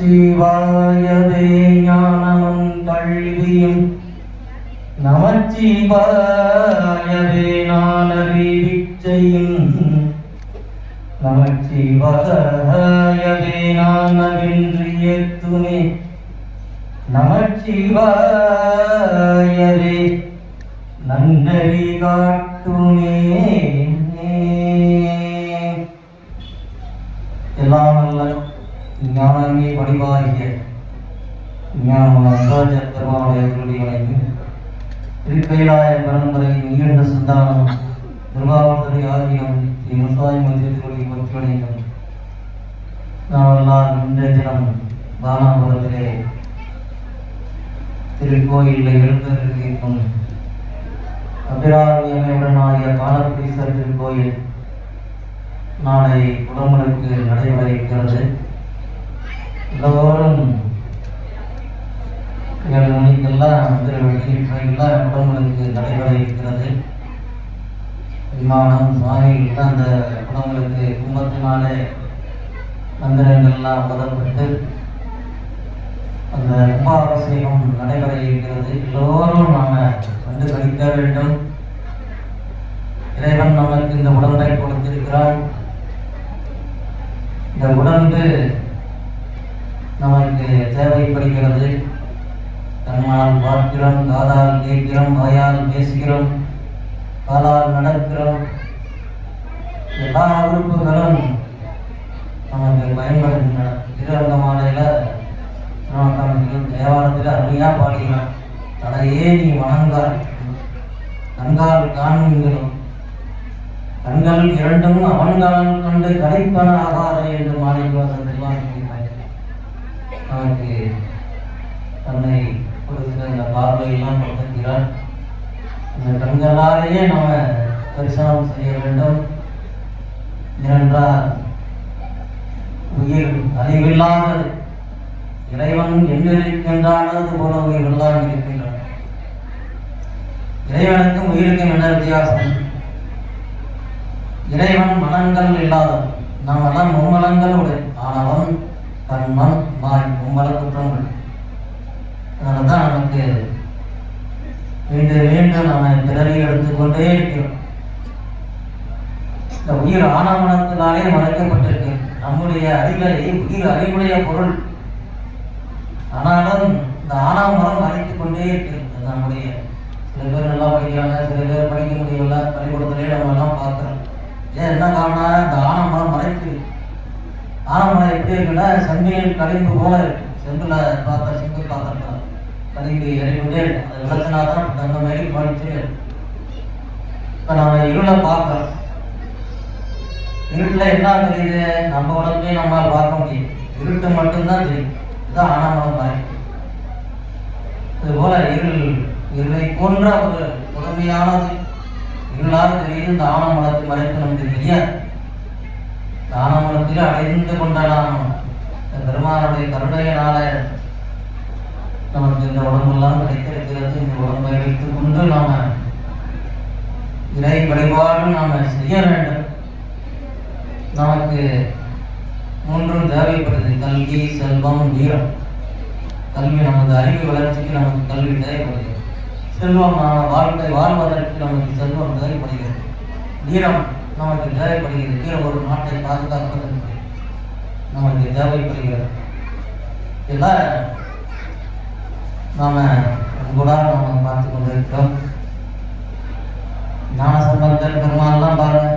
நமச்சிவாயவே ஞானமும் கல்வியும் நமச்சிவாயவே நான் அறிவிச்சையும் நமச்சிவாயவே நான் அவின்றிய துணை நமச்சிவாயவே நன்னறி காட்டுமே எல்லாம் நல்ல ஞானமே வடிவாகிய ஞானராஜ பெருமாளுடைய திருடிகளையும் திருக்கைலாய பரம்பரை நீண்ட சந்தானம் திருவாவூர்துறை ஆதியம் ஸ்ரீ முசாய் மந்திரி ஒற்றுவனையும் நாம் எல்லாம் இன்றைய தினம் தானாபுரத்திலே திருக்கோயிலில் எழுந்திருக்கும் அபிராமியமையுடனாகிய காலபுரீஸ்வரர் திருக்கோயில் நாளை உடம்புக்கு நடைபெற இருக்கிறது. எல்லோரும் ஏழு மணிக்கெல்லாம் வந்து வெள்ளிக்கிழமைகள்லாம் உடம்புக்கு நடைபெற இருக்கிறது. விமானம் சுவாமிகள்லாம் அந்த உடம்புக்கு கும்பத்தினாலே மந்திரங்கள்லாம் பதப்பட்டு அந்த கும்பாபிஷேகம் நடைபெற இருக்கிறது. எல்லோரும் நாம் வந்து கழிக்க வேண்டும். இறைவன் நமக்கு இந்த உடம்பை கொடுத்திருக்கிறான். இந்த உடம்பு நமக்கு தேவைப்படுகிறது. கண்ணால் பார்க்கிறோம் காதால் கேட்கிறோம் வாயால் பேசுகிறோம் காலால் நடக்கிறோம். எல்லா உறுப்புகளும் நமக்கு பயன்படுகின்றன. திருவங்கமாலையில் தேவாலயத்தில் அருமையாக பாடுகிறான் தலையே நீ வணங்கால் கண்கால் காண்கிறோம் கண்கள் இரண்டும் அவன்கால் கண்டு கலைப்பன ஆகாத என்று மாணிக்கவாசன் அவனுக்கு தன்னை கொடுக்கிற இந்த பார்வையெல்லாம் கொடுத்திருக்கிறார். இந்த கண்களாலேயே நம்ம தரிசனம் செய்ய வேண்டும். ஏனென்றால் உயிர் அறிவில்லாதது இறைவன் எங்கிருக்கின்றானது போல உயிர்கள்லாம் இருக்கின்றன. இறைவனுக்கும் உயிருக்கும் என்ன வித்தியாசம்? இறைவன் மனங்கள் இல்லாதவன். நாம் எல்லாம் மும்மலங்கள் உடைய ஆனவன். தன் மண் மாய் மும்மல குற்றங்கள். அதனால தான் நமக்கு மீண்டும் மீண்டும் நம்ம பிறவி எடுத்துக்கொண்டே இருக்கிறோம். இந்த உயிர் ஆனவனத்தினாலே மறைக்கப்பட்டிருக்கு. நம்முடைய அறிவை உயிர் அறிவுடைய பொருள். ஆனாலும் இந்த ஆனாமரம் மறைத்துக் கொண்டே இருக்கிறது. நம்முடைய சில பேர் நல்லா படிக்கிறாங்க சில பேர் படிக்க முடியல பள்ளிக்கூடத்திலே நம்ம எல்லாம் பார்க்குறோம். ஏன் என்ன காரணம் இந்த ஆனமரம் மறைத்து ஆனமரம் எப்படி இருக்குன்னா செம்பிலில் கலைந்து போல இருக்கு. செம்பில் பார்த்தா செம்பு பார்த்தா கலைந்து இறங்கிட்டே இருக்கும். அது விளக்கினா தான் தங்க மாதிரி படிச்சு இப்போ நம்ம இருளை பார்க்குறோம். இருட்டில் என்ன தெரியுது? நம்ம உடம்பையும் நம்மளால் பார்க்க முடியும். இருட்டு மட்டும்தான் தெரியும். இதுதான் ஆனாமலம் பாய் அதுபோல இருள் இருளை போன்ற ஒரு புதுமையானது இருளாக தெரியுது இந்த ஆனமலத்தை மறைத்து நமக்கு தெரியாது. இந்த அடைந்து கொண்ட பெருமானுடைய கருணையினால நமக்கு இந்த உடம்பெல்லாம் கிடைத்திருக்கிறது. இந்த உடம்பை வைத்துக் கொண்டு நாம இறை வழிபாடு நாம செய்ய வேண்டும். நமக்கு மூன்றும் தேவைப்படுது. கல்வி செல்வம் வீரம். கல்வி நமது அறிவு வளர்ச்சிக்கு நமக்கு கல்வி தேவைப்படுகிறது. செல்வம் வாழ்க்கை வாழ்வதற்கு நமக்கு செல்வம் தேவைப்படுகிறது. வீரம் நமக்கு தேவைப்படுகிறது கீழே ஒரு நாட்டை பாதுகாப்பது நமக்கு தேவைப்படுகிறது. இல்லை நாம கூட நாம பார்த்து கொண்டிருக்கிறோம். ஞான சம்பந்தர் பெருமாள்லாம் பாருங்க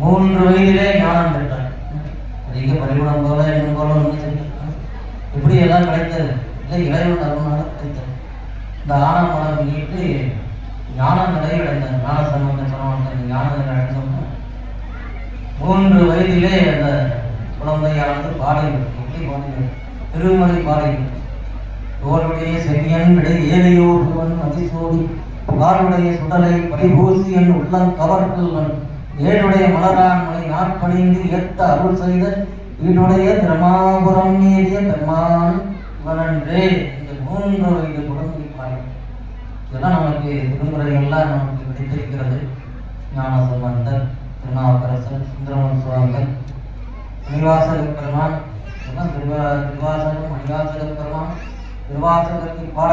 மூன்று வயதிலே ஞானம் பெற்றார். அதிக பள்ளிக்கூடம் போல இன்னும் போல ஒன்று செஞ்சிருக்காங்க இப்படி எல்லாம் கிடைத்தது. இல்லை இளைவன் அருணால கிடைத்தது. இந்த ஆனமலம் நீட்டு ஞான நிலையில் அடைந்தார். ஞான சம்பந்தம் சரவணன் ஞான நிலை அடைந்தோம்னா மூன்று வயதிலே அந்த குழந்தையானது பாடுகிறது எப்படி பாடுகிறது திருமலை பாடுகிறது தோளுடைய செவியன் விடை ஏழையோடுவன் அதிசோடி பாருடைய சுடலை பரிபூசி என் உள்ளம் கவர்கள்வன். ஏழுடைய மலரான் மலை நாட்பணிந்து ஏத்த அருள் செய்த வீடுடைய திரமாபுரம் நீடிய பெருமான் இவனன்றே. இந்த மூன்று வயது குழந்தை பாடல். இதெல்லாம் நமக்கு திருமுறைகள்லாம் நமக்கு கிடைத்திருக்கிறது. ஞான சம்பந்தன் திருநாவுக்கரசர் சுந்தரமன் சுவாமிகள் மணிவாசகர் பெருமான் இதெல்லாம் திருவா திருவாசகம் மணிவாசகர் பெருமான் திருவாசகத்தை பாட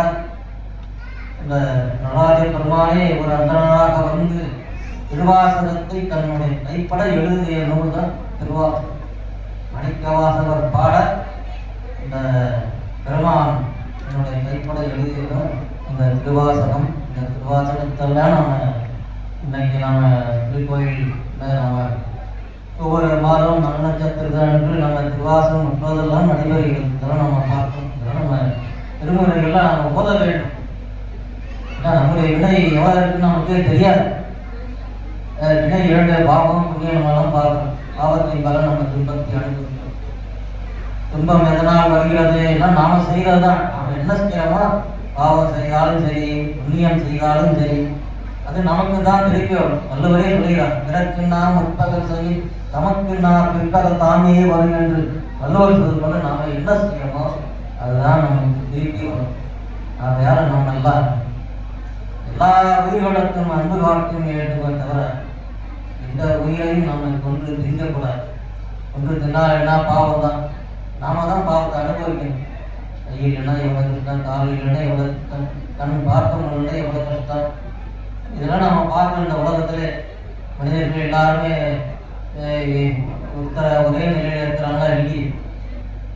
இந்த நடராஜ பெருமானே ஒரு அந்தனாக வந்து திருவாசகத்தை தன்னுடைய கைப்பட எழுதிய நூல் தான் திருவாசகம் மணிக்கவாசகர் பாட இந்த பெருமான் என்னுடைய கைப்பட எழுதியதும் இந்த திருவாசகம். இந்த திருவாசகத்தெல்லாம் நம்ம இன்னைக்கு நம்ம திருக்கோயில் ஒவ்வொரு மாதம் நன்னட்சத்திரத்தன்று நம்ம திவாசம் முப்பதெல்லாம் நடைபெறுகிறது. இதெல்லாம் நம்ம பார்க்கணும் இதெல்லாம் நம்ம திருமுறைகள்லாம் நம்ம ஓத வேண்டும். ஏன்னா நம்முடைய வினை எவ்வளோ இருக்குன்னு நமக்கு தெரியாது. வினை இரண்டு பாவம் புண்ணியம் நம்மளாம் பார்க்கணும் பாவத்தின் பலன் நம்ம துன்பத்தை அனுபவிக்கிறோம் துன்பம் எதனால் வருகிறது? எல்லாம் நாம செய்கிறது தான் நாம் என்ன செய்யறோமோ பாவம் செய்தாலும் சரி புண்ணியம் செய்தாலும் சரி அது நமக்கு தான் திருப்பி வரும் வல்லவரே சொல்கிறார் பிறக்கு நாம் முற்பகல் சொல்லி தமக்கு நான் பிற்பகல் தாமே வரும் என்று. வல்லவர் சொல்வது போல நாம என்ன செய்யணுமோ அதுதான் நமக்கு திருப்பி வரும். நாம நம்ம நல்லா எல்லா உயிர்களுக்கும் அன்பு காட்டும் ஏற்றுக்கோ தவிர எந்த உயிரையும் நம்ம கொண்டு திங்கக்கூடாது. கொண்டு தின்னால் என்ன பாவம் தான்? நாம தான் பாவத்தை அனுபவிக்கணும். கையில் என்ன எவ்வளோ கஷ்டம் காலையில் என்ன எவ்வளோ கஷ்டம் கண் பார்க்க முடியலன்னா எவ்வளோ கஷ்டம்? இதெல்லாம் நம்ம பார்க்கணும். இந்த உலகத்தில் மனிதர்கள் எல்லாருமே ஒருத்தர ஒரே நிலையில் இருக்கிறாங்களா இல்லையே?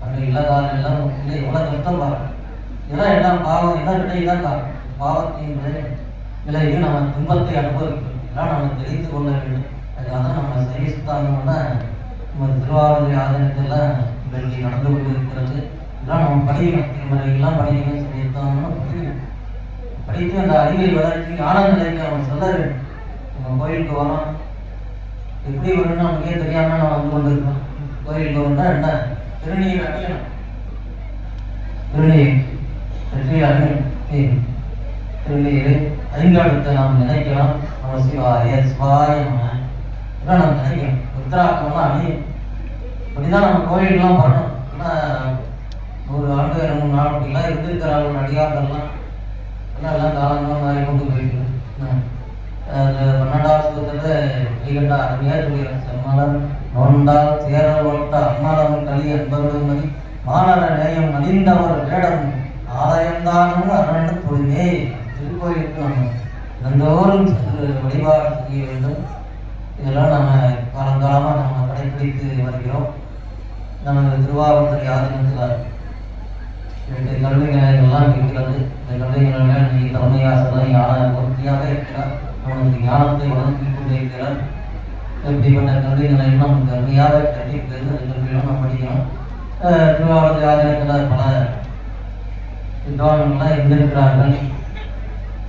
அப்படி இல்லாதால் எல்லாம் இல்லை. எவ்வளோ கஷ்டம் பாருங்க இதெல்லாம் எல்லாம் பாவம்? இதான் விட இதான் காரணம் பாவத்தின் விளைவு நம்ம துன்பத்தை அனுபவிக்கணும் இதெல்லாம் நம்ம தெரிந்து கொள்ள வேண்டும். அதுக்காக தான் நம்ம சரிசுத்தாங்கன்னா நம்ம திருவாரூர் ஆதனத்தெல்லாம் இன்றைக்கு நடந்து கொண்டு இருக்கிறது இதெல்லாம் நம்ம படிக்கணும். திருமலைகள்லாம் படிக்கணும். சைஸ்தானம்னா படிக்கணும். படித்து அந்த அறிவியல் வளர்ச்சி ஆனந்த நிலைக்கு அவன் சொல்ல வேண்டும் நம்ம கோயிலுக்கு வரோம். எப்படி வரணும்னு நமக்கே தெரியாம நான் வந்து வந்திருக்கோம் கோயிலுக்கு வந்தா என்ன? திருநீர் அணியணும். திருநீர். வெற்றி அணியும் திருநீர் ஐங்காலத்தை நாம் நினைக்கலாம் நம்ம சிவாய சிவாய நம்ம இதெல்லாம் நம்ம நினைக்கணும் ருத்ராக்கம்லாம் அணியும். இப்படிதான் நம்ம கோயிலுக்கெல்லாம் பண்ணணும் ஆனால் ஒரு ஆண்டு மூணு நாள் அப்படிலாம் இருந்திருக்கிறார்கள் அடியார்கள்லாம் எல்லாம் எல்லாம் காலங்களும் மாறி கொண்டு போயிருக்கு அது பன்னெண்டாவது சுத்தத்தில் ஈகண்டா அருமையாக சொல்லிடுறேன் செம்மலர் நோண்டால் சேரல் வளர்த்த அம்மலம் களி என்பவர்கள் மதி மாணவ நேயம் மணிந்தவர் வேடம் ஆலயம்தானும் அரண்டு பொழுதே திருக்கோயிலுக்கு நம்ம எந்தோறும் சென்று வழிபாடு செய்ய வேண்டும். இதெல்லாம் நம்ம காலங்காலமாக நம்ம கடைபிடித்து வருகிறோம். நமது திருவாவூர் ஆதீனத்தில் ரெண்டு கல்வி இருக்கிறது. இந்த கல்வி நிலையங்கள் நீ தலைமையாசனம் ஞான பூர்த்தியாக இருக்கிறார் அவனுக்கு ஞானத்தை வழங்கி கொண்டிருக்கிறார் இப்படிப்பட்ட எப்படிப்பட்ட கல்வி நிலையம் நமக்கு அருமையாக கிடைக்கிறது இந்த கல்வியெல்லாம் நம்ம படிக்கிறோம் திருவாரூர் திருவாவூர் பல வித்வான்கள்லாம் இருந்திருக்கிறார்கள்.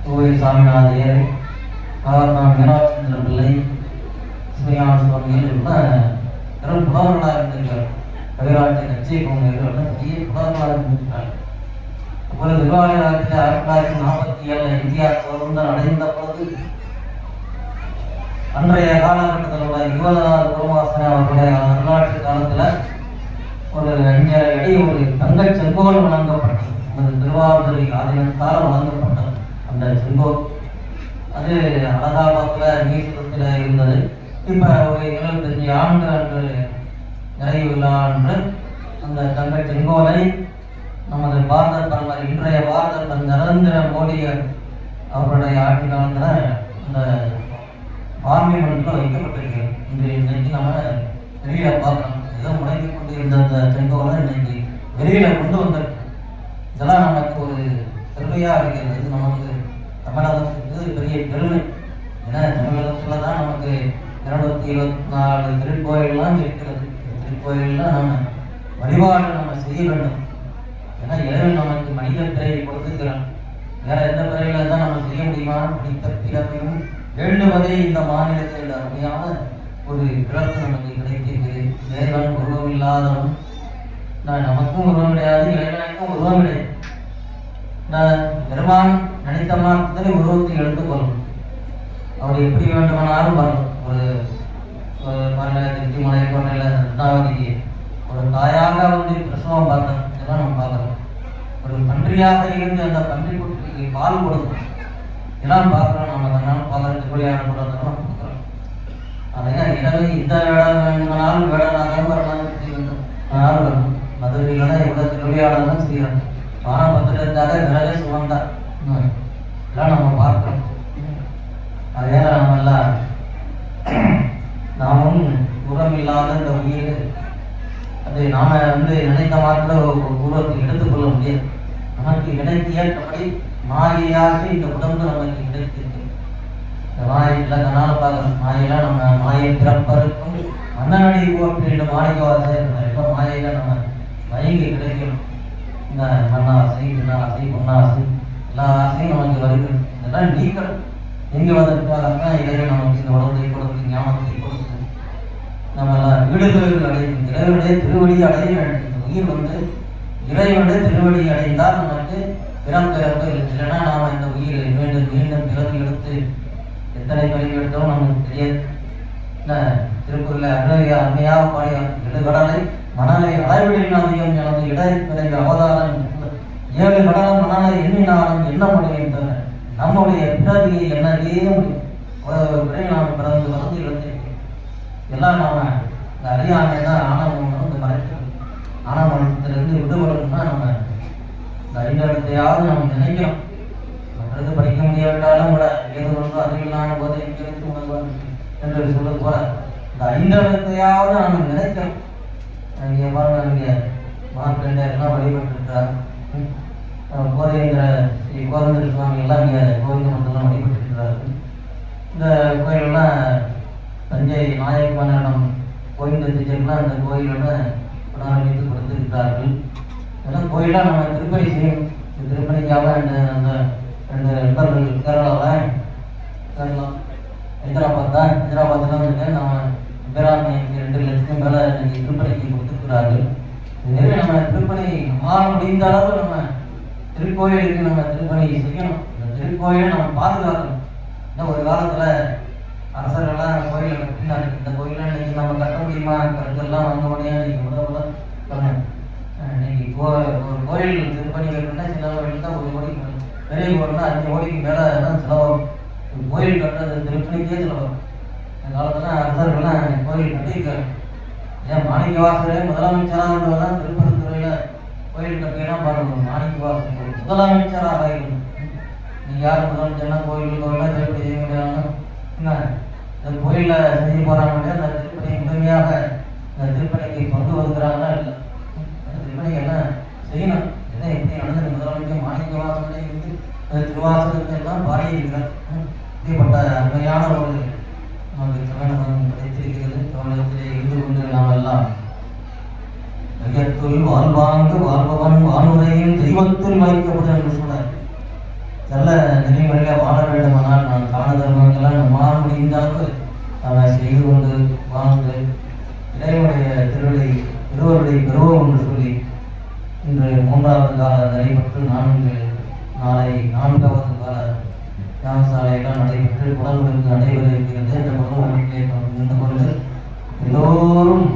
கோவை சாமிநாதையர் மகாத்மா மீனாட்சி பிள்ளை சிவஞான சுவாமிகள் எல்லாம் பெரும் புலவர்களாக இருந்திருக்கிறார்கள். கவிராஜ கட்சி போன்றவர்கள் பெரிய புலவர்களாக இருந்திருக்கிறார் அப்பொழுது ஆயிரத்தி தொள்ளாயிரத்தி நாற்பத்தி ஏழு இந்தியா சுதந்திரம் அடைந்த பொழுது அன்றைய காலகட்டத்தில் உள்ள யுவதார் குருவாசன அவர்களுடைய வரலாற்று காலத்தில் ஒரு அஞ்சரை அடி ஒரு தங்கச் செங்கோல் வழங்கப்பட்டது. அந்த திருவாவூரை ஆதீனத்தால் வழங்கப்பட்டது. அந்த செங்கோல் அது அலகாபாத்தில் நீசத்தில் இருந்தது. இப்போ ஒரு இருபத்தஞ்சு ஆண்டு அன்று அந்த தங்கை செங்கோலை நமது பாரத பிரதமர் இன்றைய பாரத பிரதமர் நரேந்திர மோடி அவருடைய ஆட்சி காலத்தில் இந்த பார்லிமெண்ட்டில் வைக்கப்பட்டிருக்கிறேன் இன்று இன்றைக்கு நம்ம வெளியில் பார்க்கணும். ஏதோ முடங்கி கொண்டு இருந்த அந்த செங்கோலை இன்னைக்கு வெளியில் கொண்டு வந்திருக்கு. இதெல்லாம் நமக்கு ஒரு பெருமையாக இருக்கிறது. இது நமக்கு தமிழகத்துக்கு பெரிய பெருமை. ஏன்னா தமிழகத்தில் தான் நமக்கு இருநூத்தி இருபத்தி நாலு திருக்கோயிலெலாம் இருக்கிறது. இப்போதெல்லாம் நம்ம வழிபாடு நம்ம செய்ய வேண்டும். ஏன்னா இறைவன் நமக்கு மனித பிறவை கொடுத்துக்கிறான் வேற எந்த பிறவில தான் நம்ம செய்ய முடியுமா மனித பிறப்பையும் வேண்டுவதே இந்த மாநிலத்தில் அருமையான ஒரு பிறப்பு நமக்கு கிடைத்திருக்கிறது. இறைவன் உருவம் இல்லாதவன். நான் நமக்கும் உருவம் கிடையாது இறைவனுக்கும் உருவம் கிடையாது. நான் பெருமான் நினைத்த மாத்திரை உருவத்தை எடுத்துக்கொள்ளும். அவர் எப்படி வேண்டுமானாலும் வரணும் ஒரு ஒரு மலை திருச்சிமலை கோட்டையில் ஒரு தாயாக வந்து பிரசவம் பார்த்தோம் இதெல்லாம் நம்ம பார்க்குறோம் ஒரு பன்றியாக இருந்து அந்த பன்றி குட்டிக்கு பால் கொடுக்கும் இதெல்லாம் பார்க்குறோம் நம்ம அதனால பார்க்குறோம் திருவிளையாட கூட அதெல்லாம் பார்க்குறோம் அதையா இரவு இந்த வேடம் வேண்டுமானாலும் வேடனாகவும் வரலாம் வேண்டும். ஆனாலும் வரணும் மதுரையிலனா எவ்வளோ திருவிழாடெல்லாம் செய்கிறாங்க வானம் பத்திரத்தாக விரவே சுகம்தான். நாம வந்து நினைத்த மாத்திர உருவத்தை எடுத்துக்கொள்ள முடியாது. நமக்கு கிடைத்து ஏற்றபடி மாயையாக இந்த உடம்பு நமக்கு கிடைத்திருக்கு இந்த மாயெல்லாம் கண்ணால பார்க்கணும். மாயெல்லாம் நம்ம மாயை பிறப்பருக்கும் மன்னனடி போட்டு ரெண்டு மாணிக்க வாசை இப்போ மாயையில நம்ம மயங்கி கிடைக்கணும். இந்த மண்ணாசை பின்னாசை பொன்னாசை எல்லா ஆசையும் நமக்கு வருது இதெல்லாம் நீக்கணும். எங்கே வந்ததுக்காக இறைவன் நமக்கு இந்த உடம்பை கொடுத்து ஞாபகத்தை கொடுத்து நம்ம வீடுகளில் அடையும் இறைவனுடைய திருவடி அடைய வேண்டும் உயிர் வந்து இறைவனுடைய திருவடி அடைந்தால் நமக்கு பிறம் பிறப்பு இல்லைன்னா நாம் இந்த உயிரை மீண்டும் மீண்டும் பிறவி எடுத்து எத்தனை பிறகு எடுத்தோம் நமக்கு தெரிய திருப்பூரில் திருக்குறள் அருமையா அருமையாக பாடிய இடுகடலை மணலை அளவிடின் அதிகம் எனது இடை பிறகு அவதாரம் ஏழு கடலும் மணலை எண்ணினாலும் என்ன முடியும் நம்முடைய பிறவியை என்னவே முடியும். ஒரு பிறகு நாம் பிறந்து வளர்ந்து இழந்திருக்கிறோம் எல்லாம் நம்ம இந்த அறியாமை தான் ஆணவம் வந்து மறைக்கிறது ஆணவத்திலிருந்து விடுபடணும்னா நம்ம இந்த அறிஞர்களையாவது நம்ம நினைக்கிறோம். மற்றது படிக்க முடியாவிட்டாலும் கூட ஏதோ ஒன்று அறிவில்லான போது எங்களுக்கு உணர்வார் என்று சொல்ல போல இந்த ஐந்தெழுத்தையாவது நம்ம நினைக்கிறோம். இங்கே பாருங்க இங்கே மார்க்கண்டேயர்லாம் வழிபட்டுருக்கார் கோதேந்திர ஸ்ரீ கோதந்திர சுவாமி எல்லாம் இங்கே கோவிந்த மண்டலம் வழிபட்டுருக்கிறார்கள். இந்த கோயிலெல்லாம் தஞ்சை நாயக்கமன்னிடம் கோயில் திட்டம்லாம் இந்த கோயிலோட புனரமைத்து கொடுத்திருக்கிறார்கள். இதெல்லாம் கோயிலாக நம்ம திருப்பணி செய்யும் இந்த திருப்பணிக்காக ரெண்டு அந்த ரெண்டு நண்பர்கள் கேரளாவில் கேரளா. ஹைதராபாத் தான். ஹைதராபாத்தில் வந்து நம்ம பேராண்மை ரெண்டு லட்சத்துக்கு மேலே இன்னைக்கு திருப்பணிக்கு கொடுத்துருக்கிறார்கள். இதுவே நம்ம திருப்பணி நம்மளால் முடிந்த அளவு நம்ம திருக்கோயிலுக்கு நம்ம திருப்பணி செய்யணும். இந்த திருக்கோயிலை நம்ம பாதுகாக்கணும். இன்னும் ஒரு காலத்தில் அரசர்கள்லாம் கோயிலை கட்டினாங்க. இந்த கோயிலை இன்னைக்கு நம்ம கட்ட முடியுமா? கருத்தெல்லாம் வந்த உடனே இன்னைக்கு முதல் முதல்ல சொன்னேன். அஹ் இன்னைக்கு கோ ஒரு கோயில் திருப்பணி கட்டணும்னா சின்ன கோயில் தான் ஒரு கோடிக்கு பெரிய கோயில்னா அஞ்சு கோடிக்கு மேலே தான் செலவாகும். ஒரு கோயில் கட்டுறது திருப்பணிக்கே செலவாகும். இந்த காலத்தில் அரசர்கள்லாம் கோயில் கட்டியிருக்காங்க. ஏன் மாணிக்க வாசகரே முதலமைச்சராக இருந்தவர் தான் திருப்பரத்துறையில் கோயில் கட்டினா பாருங்க மாணிக்க வாசகர் முதலமைச்சராக இருக்கணும் நீ யார் முதலமைச்சர்னா கோயில் கோயிலாக திருப்பதி செய்ய முடியாதுன்னா இந்த கோயிலில் செய்ய போகிறாங்க அந்த திருப்பணி முழுமையாக இந்த திருப்பணிக்கு கொண்டு வருகிறாங்களா இல்லை? அந்த திருப்பணி என்ன செய்யணும்? என்ன எப்படி நடந்தது? முதலமைச்சர் மாணிக்க வாசனை இருந்து அந்த திருவாசகத்தை எல்லாம் பாடியிருக்கிறார். ம். இப்படிப்பட்ட அருமையான ஒரு நமக்கு தமிழகம் கிடைத்திருக்கிறது தமிழகத்திலே இருந்து கொண்டு நாம் எல்லாம். ஐயத்துள் வாழ்வாங்கு வாழ்பவன் வானுரையில் தெய்வத்தில் வைக்கப்படும் என்று சொன்னார் நல்ல நெறிமுறையில் வாழ வேண்டுமானால் நான் காண தர்மம் எல்லாம் மாற முடிந்த அளவு நாம் செய்து கொண்டு வாழ்ந்து இறைவனுடைய திருவிழை திருவருடைய பெறுவோம் என்று சொல்லி இன்று மூன்றாவது கால நடைபெற்று நான்கு நாளை நான்காவது கால யாகசாலையெல்லாம் நடைபெற்று குடங்களுக்கு நடைபெற இருக்கிறது இந்த குடும்பங்களிலே நின்று கொண்டு எல்லோரும்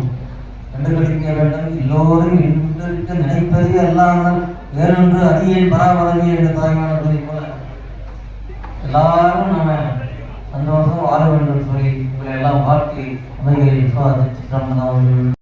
கண்டுபிடிக்க வேண்டும். எல்லோரும் இன்று நினைப்பது அல்லாமல் வேறொன்று அதிகம் பராபரமே என்ற தாய்மான போல எல்லாரும் நம்ம சந்தோஷம் வாழ வேண்டும் சொல்லி உங்களை எல்லாம் வாழ்க்கை அமைகளில் விசுவாசித்து சித்திரம்